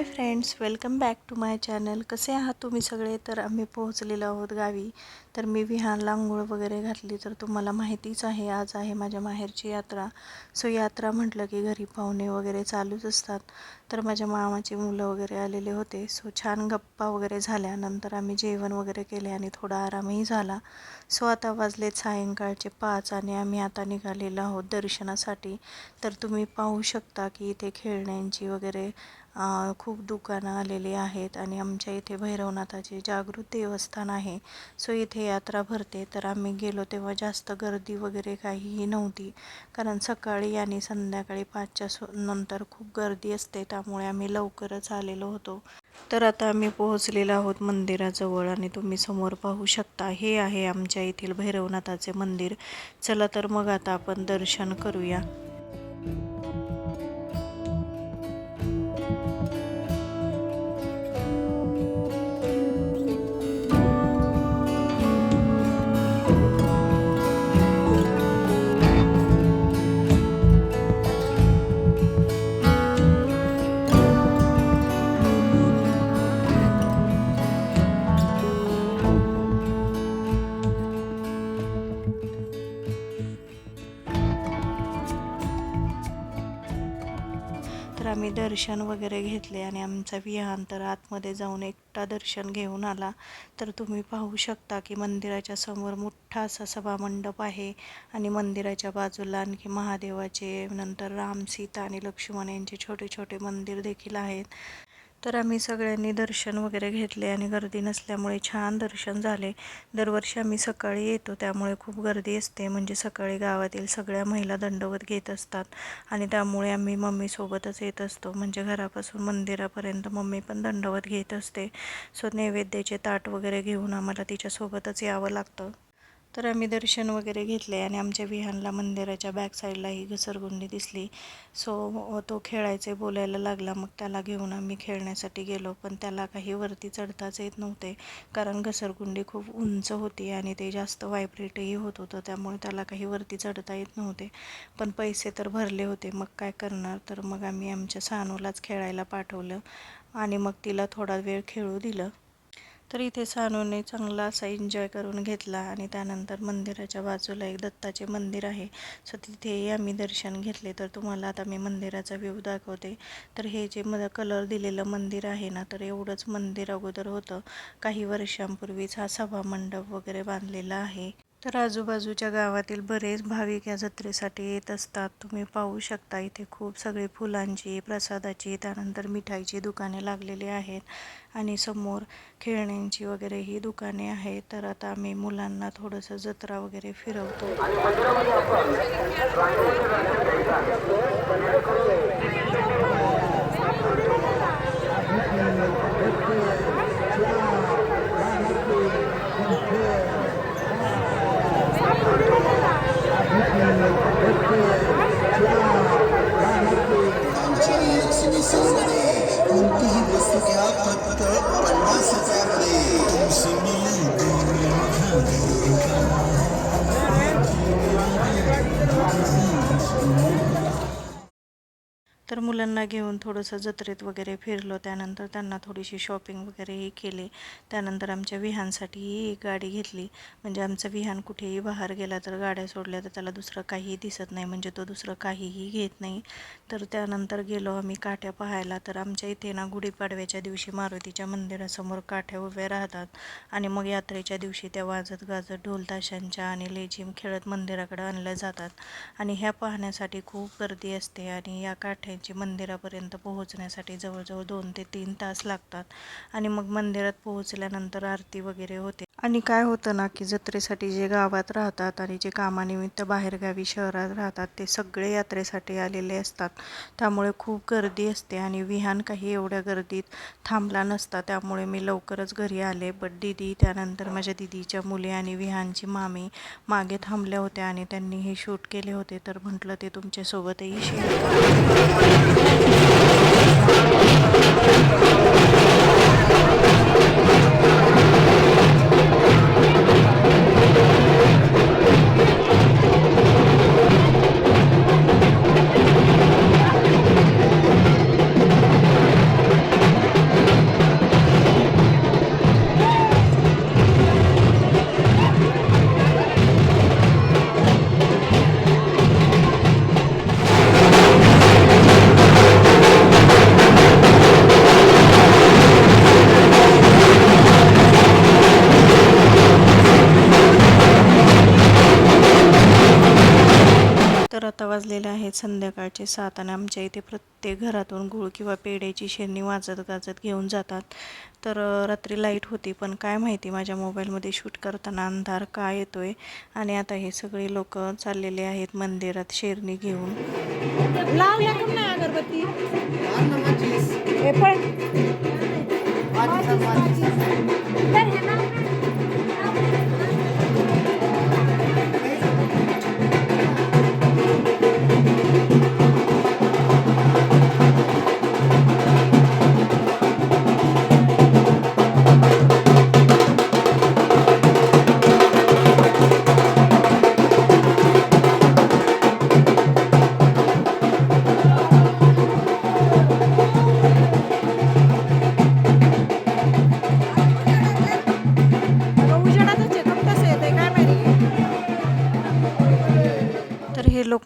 Hi friends welcome back to my channel. कसे आहात तुम्ही सगळे? तर आम्ही पोहोचलेलो आहोत गावी. तर मी विहानला आंघोळ वगैरे घातली तर तुम्हाला माहितीच आहे आज आहे माझ्या माहेरची यात्रा. सो यात्रा म्हटलं की घरी पाहुणे वगैरे चालूच असतात. तर माझ्या मामाची मुलं वगैरे आलेले होते. सो छान गप्पा वगैरे झाल्यानंतर आम्ही जेवण वगैरे केले आणि थोडा आरामही झाला. सो आता वाजलेत सायंकाळचे पाच आणि आम्ही आता निघालेलो आहोत दर्शनासाठी. तर तुम्ही पाहू शकता की इथे खेळण्यांची वगैरे खूप दुकानं आलेली आहेत आणि आमच्या इथे भैरवनाथाचे जागृत देवस्थान आहे. सो इथे यात्रा भरते. तर आम्ही गेलो तेव्हा जास्त गर्दी वगैरे काहीही नव्हती. कारण सकाळी आणि संध्याकाळी पाचच्या सो नंतर खूप गर्दी असते. त्यामुळे आम्ही लवकरच आलेलो होतो. तर आता आम्ही पोहोचलेलो आहोत मंदिराजवळ आणि तुम्ही समोर पाहू शकता. हे आहे आमच्या येथील भैरवनाथाचे मंदिर. चला तर मग आता आपण दर्शन करूया. आम्ही दर्शन वगैरे घेतले आणि आमचा विहान तर आतमध्ये जाऊन एकटा दर्शन घेऊन आला. तर तुम्ही पाहू शकता की मंदिराच्या समोर मोठा असा सभामंडप आहे आणि मंदिराच्या बाजूला आणखी महादेवाचे नंतर राम सीता आणि लक्ष्मण यांचे छोटे छोटे मंदिर देखील आहेत. तर आम्ही सगळ्यांनी दर्शन वगैरे घेतले आणि गर्दी नसल्यामुळे छान दर्शन झाले. दरवर्षी आम्ही सकाळी येतो त्यामुळे खूप गर्दी असते. म्हणजे सकाळी गावातील सगळ्या महिला दंडवत घेत असतात आणि त्यामुळे आम्ही मम्मीसोबतच येत असतो. म्हणजे घरापासून मंदिरापर्यंत मम्मी पण दंडवत घेत असते. सो नैवेद्याचे ताट वगैरे घेऊन आम्हाला तिच्यासोबतच यावं लागतं. तर आम्ही दर्शन वगैरे घेतले आणि आमच्या विहानला मंदिराच्या बॅक साईडला ही घसरगुंडी दिसली. सो तो खेळायचे बोलायला लागला. मग त्याला घेऊन आम्ही खेळण्यासाठी गेलो. पण त्याला काही वरती चढताच येत नव्हते. कारण घसरगुंडी खूप उंच होती आणि ते जास्त व्हायब्रेटही होत होतं. त्यामुळे त्याला काही वरती चढता येत नव्हते. पण पैसे तर भरले होते. मग काय करणार? तर मग आम्ही आमच्या सानूलाच खेळायला पाठवलं. आणि मग तिला थोडा वेळ खेळू दिलं. तर इथे सानूने चांगला असा एन्जॉय करून घेतला आणि त्यानंतर मंदिराच्या बाजूला एक दत्ताचे मंदिर आहे. सो तिथेही आम्ही दर्शन घेतले. तर तुम्हाला आता मी मंदिराचा व्ह्यू दाखवते. तर हे जे म कलर दिलेलं मंदिर आहे ना तर एवढंच मंदिर अगोदर होतं. काही वर्षांपूर्वीच हा सभा मंडप वगैरे बांधलेला आहे. तर आजूबाजूच्या गावातील बरेच भाविक या जत्रेसाठी येत असतात. तुम्ही पाहू शकता इथे खूप सगळे फुलांची प्रसादाची त्यानंतर मिठाईची दुकाने लागलेली आहेत आणि समोर खेळण्यांची वगैरे ही दुकाने आहेत. तर आता आम्ही मुलांना थोडंसं जत्रा वगैरे फिरवतो. तर मुलांना घेऊन थोडंसं जत्रेत वगैरे फिरलो. त्यानंतर त्यांना थोडीशी शॉपिंग वगैरेही केली. त्यानंतर आमच्या विहानसाठीही एक गाडी घेतली. म्हणजे आमचं विहान कुठेही बाहेर गेला तर गाड्या सोडल्या तर त्याला दुसरं काहीही दिसत नाही. म्हणजे तो दुसरं काहीही घेत नाही. तर त्यानंतर गेलो आम्ही काठ्या पाहायला. तर आमच्या इथे ना गुढीपाडव्याच्या दिवशी मारुतीच्या मंदिरासमोर काठ्या उभ्या राहतात. आणि मग यात्रेच्या दिवशी त्या वाजत गाजत ढोल ताशांच्या आणि लेझिम खेळत मंदिराकडे आणल्या जातात. आणि ह्या पाहण्यासाठी खूप गर्दी असते. आणि या काठ्या त्यांची मंदिरापर्यंत पोहोचण्यासाठी जवळजवळ दोन ते तीन तास लागतात. आणि मग मंदिरात पोहोचल्यानंतर आरती वगैरे होते. आणि काय होतं ना की जत्रेसाठी जे गावात राहतात आणि जे कामानिमित्त बाहेरगावी शहरात राहतात ते सगळे यात्रेसाठी आलेले असतात. त्यामुळे खूप गर्दी असते आणि विहान काही एवढ्या गर्दीत थांबला नसता. त्यामुळे मी लवकरच घरी आले. बट दिदी त्यानंतर माझ्या दिदीच्या मुली आणि विहानची मामी मागे थांबल्या होत्या आणि त्यांनी हे शूट केले होते. तर म्हटलं ते तुमच्यासोबतही शेअर आहेत. संध्याकाळचे सात आणि आमच्या इथे प्रत्येक घरातून गुळ किंवा पेढ्याची शेरणी वाजत गाजत घेऊन जातात. तर रात्री लाइट होती पण काय माहिती माझ्या मोबाईलमध्ये शूट करताना अंधार का येतोय आणि आता हे सगळे लोक चाललेले आहेत मंदिरात शेरणी घेऊन. अगरबत्ती?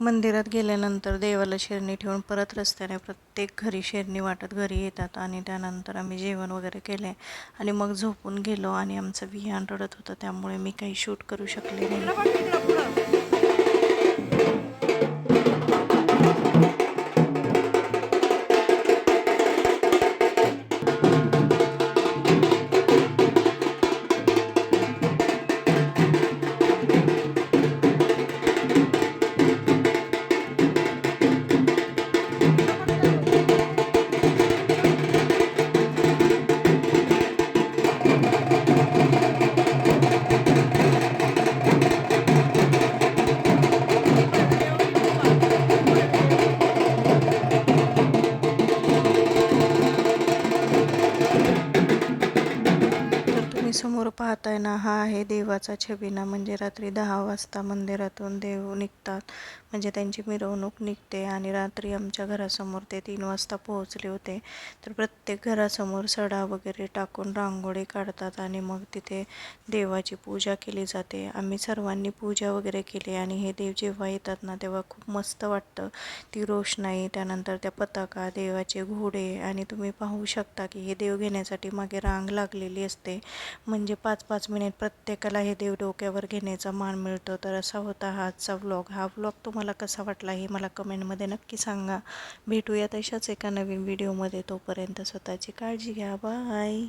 मंदिरात गेल्यानंतर देवाला शेरणी ठेवून परत रस्त्याने प्रत्येक घरी शेरणी वाटत घरी येतात आणि त्यानंतर आम्ही जेवण वगैरे केले आणि मग झोपून गेलो आणि आमचं विहान रडत होतं त्यामुळे मी काही शूट करू शकले नाही. समोर पाहताय ना हा आहे देवाचा छबिना. म्हणजे रात्री दहा वाजता मंदिरातून देव निघतात. म्हणजे त्यांची मिरवणूक निघते आणि रात्री आमच्या घरासमोर ते तीन वाजता पोहोचले होते. तर प्रत्येक घरासमोर सडा वगैरे टाकून रांगोळी काढतात आणि मग तिथे देवाची पूजा केली जाते. आम्ही सर्वांनी पूजा वगैरे केली आणि हे देव जेव्हा येतात ना तेव्हा खूप मस्त वाटतं. ती रोषणाई त्यानंतर त्या पताका देवाचे घोडे आणि तुम्ही पाहू शकता की हे देव घेण्यासाठी मागे रांग लागलेली असते. म्हणजे पाच पाच मिनिट प्रत्येकाला हे देव डोक्यावर घेण्याचा मान मिळतो. तर असा होता हा आजचा व्लॉग हा व्लॉग तुम्हाला कसा वाटला हे मला कमेंटमध्ये नक्की सांगा. भेटूया तशाच एका नवीन व्हिडिओमध्ये तोपर्यंत स्वतःची काळजी घ्या. बाय